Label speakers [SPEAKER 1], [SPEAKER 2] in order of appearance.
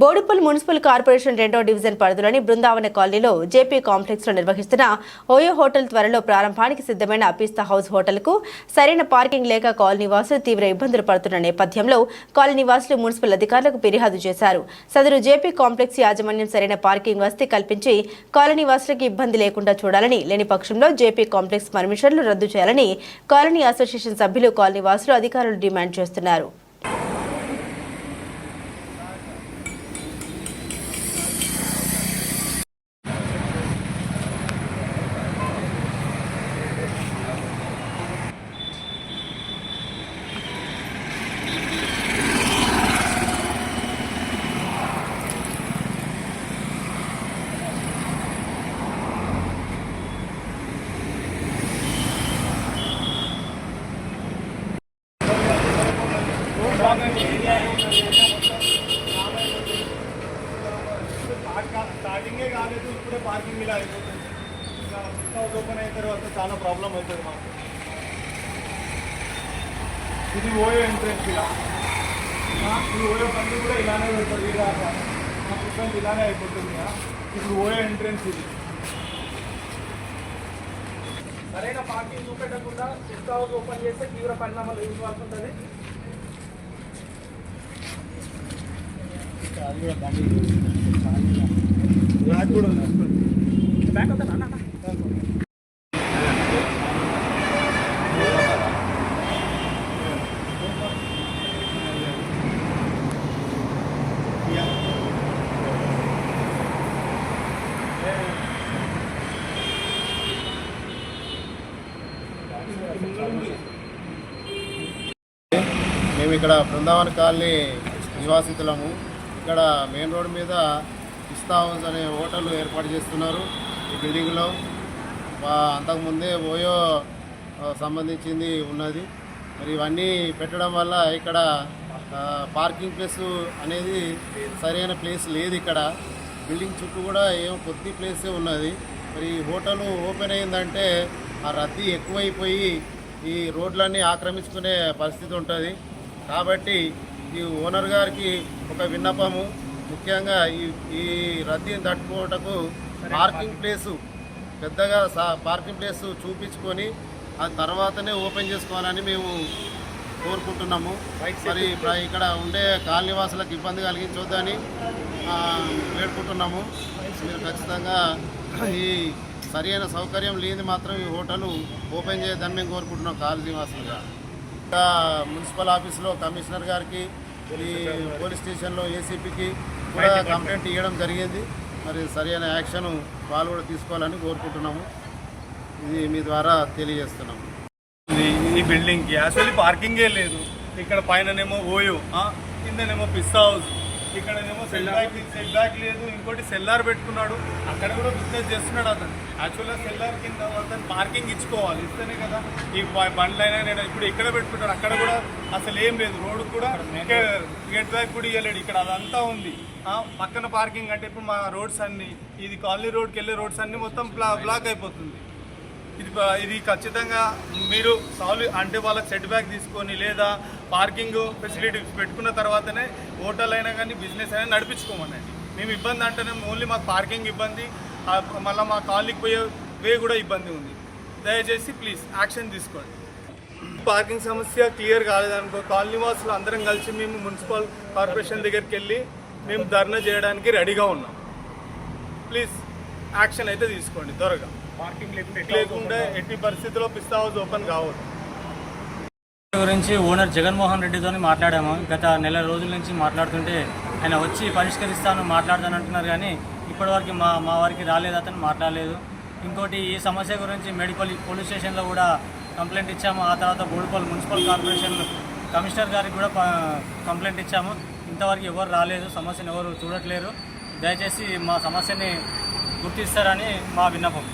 [SPEAKER 1] Boduppal municipal corporation రెండో division పరిధిలోని బృందావన కాలనీలో జేపీ కాంప్లెక్స్లో నిర్వహిస్తున్న ఓయో హోటల్ త్వరలో ప్రారంభానికి సిద్ధమైన పిస్తా హౌస్ హోటల్కు సరైన పార్కింగ్ లేక కాలనీ వాసులు తీవ్ర ఇబ్బందులు పడుతున్న నేపథ్యంలో కాలనీ వాసులు మున్సిపల్ అధికారులకు ఫిర్యాదు చేశారు. సదరు జేపీ కాంప్లెక్స్ యాజమాన్యం సరైన పార్కింగ్ వసతి కల్పించి కాలనీ వాసులకు ఇబ్బంది లేకుండా చూడాలని లేని పక్షంలో జేపీ కాంప్లెక్స్ పర్మిషన్లు రద్దు చేయాలని కాలనీ అసోసియేషన్ సభ్యులు కాలనీ వాసులు అధికారులు డిమాండ్ చేస్తున్నారు.
[SPEAKER 2] స్టార్టింగే కాలేదు ఇప్పుడే పార్కింగ్ ఇలా అయిపోతుంది. ఇంకా హౌస్ ఓపెన్ అయిన తర్వాత చాలా ప్రాబ్లం అవుతుంది మాకు. ఇది ఓయో ఎంట్రెన్స్ ఇలా. ఈ ఓయో పనులు కూడా ఇలానే పెడతారు ఇలా మా పుస్తకం ఇలానే అయిపోతుంది ఇప్పుడు ఓయో ఎంట్రెన్స్ ఇది.
[SPEAKER 3] సరైన పార్కింగ్ చూపెట్టకుండా సిక్స్ హౌస్ ఓపెన్ చేస్తే తీవ్ర పరిణామాలు ఎదుర్కోవాల్సి ఉంటుంది
[SPEAKER 2] నాకు కూడా ఉంది.
[SPEAKER 3] అవుతా నాన్న
[SPEAKER 4] మేము ఇక్కడ బృందావన కాలనీ నివాసితులము. ఇక్కడ మెయిన్ రోడ్ మీద పిస్తా హౌస్ అనే హోటల్ ఏర్పాటు చేస్తున్నారు. ఈ బిల్డింగ్లో అంతకుముందే ఓయో సంబంధించింది ఉన్నది. మరి ఇవన్నీ పెట్టడం వల్ల ఇక్కడ పార్కింగ్ ప్లేస్ అనేది సరైన ప్లేస్ లేదు ఇక్కడ. బిల్డింగ్ చుట్టూ కూడా ఏం కొద్ది ప్లేసే ఉన్నది. మరి ఈ హోటల్ ఓపెన్ అయిందంటే ఆ రద్దీ ఎక్కువైపోయి ఈ రోడ్లన్నీ ఆక్రమించుకునే పరిస్థితి ఉంటుంది. కాబట్టి ఈ ఓనర్ గారికి ఒక విన్నపము. ముఖ్యంగా ఈ ఈ రద్దీని తట్టుకోవటకు పార్కింగ్ ప్లేసు పెద్దగా సా- పార్కింగ్ ప్లేస్ చూపించుకొని ఆ తర్వాతనే ఓపెన్ చేసుకోవాలని మేము కోరుకుంటున్నాము. మరి ఇక్కడ ఉండే కాలనీ వాసులకు ఇబ్బంది కలిగించొద్దని వేడుకుంటున్నాము. మీరు ఖచ్చితంగా ఈ సరైన సౌకర్యం లేని మాత్రం ఈ హోటల్ ఓపెన్ చేయొద్దని మేము కోరుకుంటున్నాం కాలనీ వాసులుగా ఇంకా మున్సిపల్ ఆఫీస్లో కమిషనర్ గారికి ఈ పోలీస్ స్టేషన్లో ఏసీపీకి కూడా కంప్లైంట్ ఇవ్వడం జరిగింది. మరి సరైన యాక్షన్ వాళ్ళు కూడా తీసుకోవాలని కోరుకుంటున్నాము. ఇది మీ ద్వారా తెలియజేస్తున్నాము.
[SPEAKER 2] ఈ- బిల్డింగ్కి. అసలు పార్కింగే లేదు. ఇక్కడ పైననేమో ఓయో కిందనేమో పిస్తా హౌస్. ఇక్కడనేమో సెల్ బ్యాక్ సెల్ బ్యాక్ లేదు ఇంకోటి సెల్లార్ పెట్టుకున్నాడు. అక్కడ కూడా బిజినెస్ చేస్తున్నాడు అతను. యాక్చువల్గా సెల్లార్ కింద అతను పార్కింగ్ ఇచ్చుకోవాలి. ఇస్తేనే కదా ఈ బండ్లైనా నేను ఇప్పుడు ఇక్కడ పెట్టుకుంటాడు. అక్కడ కూడా అసలు ఏం లేదు. రోడ్డు కూడా గేట్ బ్యాక్ కూడా ఇవ్వలేడు ఇక్కడ అదంతా ఉంది. ఆ, పక్కన పార్కింగ్ అంటే ఇప్పుడు మా రోడ్స్ అన్ని ఇది కాలనీ రోడ్కి వెళ్ళే రోడ్స్ అన్ని మొత్తం బ్లాక్ అయిపోతుంది. ఇది ఇది ఖచ్చితంగా మీరు సాల్వ్ అంటే వాళ్ళకి సెట్ బ్యాక్ తీసుకొని లేదా పార్కింగ్ ఫెసిలిటీస్ పెట్టుకున్న తర్వాతనే హోటల్ అయినా కానీ బిజినెస్ అయినా నడిపించుకోమనండి. మేము ఇబ్బంది అంటేనే ఓన్లీ మాకు పార్కింగ్ ఇబ్బంది మళ్ళీ మా కాలనీకి పోయే వే కూడా ఇబ్బంది ఉంది. దయచేసి ప్లీజ్ యాక్షన్ తీసుకోండి. పార్కింగ్ సమస్య క్లియర్ కాలేదనుకో కాలనీ వాసులు అందరం కలిసి మేము మున్సిపల్ కార్పొరేషన్ దగ్గరికి వెళ్ళి మేము ధర్నా చేయడానికి రెడీగా ఉన్నాం. ప్లీజ్ యాక్షన్ అయితే తీసుకోండి త్వరగా.
[SPEAKER 3] లేకుండా
[SPEAKER 2] ఎట్టి పరిస్థితుల్లో పిస్తా హౌస్ ఓపెన్ కావద్దు.
[SPEAKER 5] గురించి ఓనర్ జగన్మోహన్ రెడ్డితో మాట్లాడాము. గత నెల రోజుల నుంచి మాట్లాడుతుంటే ఆయన వచ్చి పరిష్కరిస్తాను మాట్లాడతాను అంటున్నారు కానీ ఇప్పటివరకు మా మా వారికి రాలేదు అతను మాట్లాడలేదు. ఇంకోటి ఈ సమస్య గురించి మెడికల్ పోలీస్ స్టేషన్లో కూడా కంప్లైంట్ ఇచ్చాము. ఆ తర్వాత బోడుపల్ మున్సిపల్ కార్పొరేషన్ కమిషనర్ గారికి కూడా కంప్లైంట్ ఇచ్చాము. ఇంతవరకు ఎవరు రాలేదు సమస్యను ఎవరు చూడట్లేరు. దయచేసి మా సమస్యని గుర్తిస్తారని మా విన్నపం.